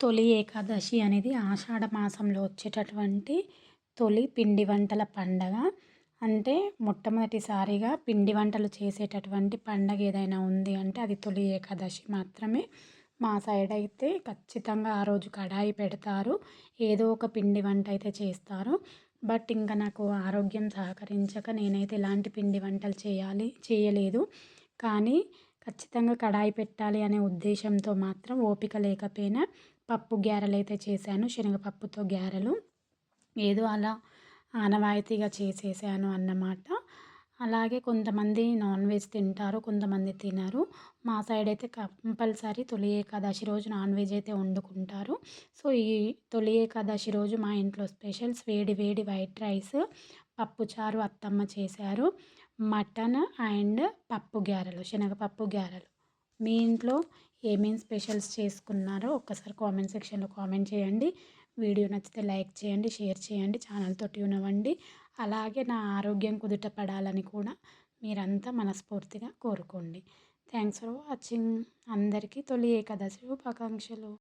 తొలి ఏకాదశి అనేది ఆషాఢ మాసంలో వచ్చేటటువంటి తొలి పిండి వంటల పండగ. అంటే మొట్టమొదటిసారిగా పిండి వంటలు చేసేటటువంటి పండగ ఏదైనా ఉంది అంటే అది తొలి ఏకాదశి మాత్రమే. మా సైడ్ అయితే ఖచ్చితంగా ఆ రోజు కడాయి పెడతారు ఏదో ఒక పిండి వంట అయితే చేస్తారు. బట్ ఇంకా నాకు ఆరోగ్యం సహకరించక నేనైతే ఎలాంటి పిండి వంటలు చేయాలి చేయలేదు. కానీ ఖచ్చితంగా కడాయి పెట్టాలి అనే ఉద్దేశంతో మాత్రం ఓపిక లేకపోయినా పప్పు గ్యారెలు అయితే చేశాను. శనగపప్పుతో గ్యారెలు. ఏదో అలా ఆనవాయితీగా చేసేసాను అన్నమాట. అలాగే కొంతమంది నాన్ వెజ్ తింటారు కొంతమంది తినరు. మా సైడ్ అయితే కంపల్సరీ తొలి ఏకాదశి రోజు నాన్ వెజ్ అయితే వండుకుంటారు. సో ఈ తొలి ఏకాదశి రోజు మా ఇంట్లో స్పెషల్స్ వేడి వేడి వైట్ రైస్ పప్పుచారు అత్తమ్మ చేశారు మటన్ అండ్ పప్పు గ్యారెలు శనగపప్పు గ్యారెలు. మీ ఇంట్లో ఏమేమి స్పెషల్స్ చేసుకున్నారో ఒక్కసారి కామెంట్ సెక్షన్లో కామెంట్ చేయండి. వీడియో నచ్చితే లైక్ చేయండి షేర్ చేయండి ఛానల్తో ట్యూన్ అవ్వండి. అలాగే నా ఆరోగ్యం కుదుట పడాలని కూడా మీరంతా మనస్ఫూర్తిగా కోరుకోండి. Thanks for watching. అందరికీ తొలి ఏకాదశి శుభాకాంక్షలు.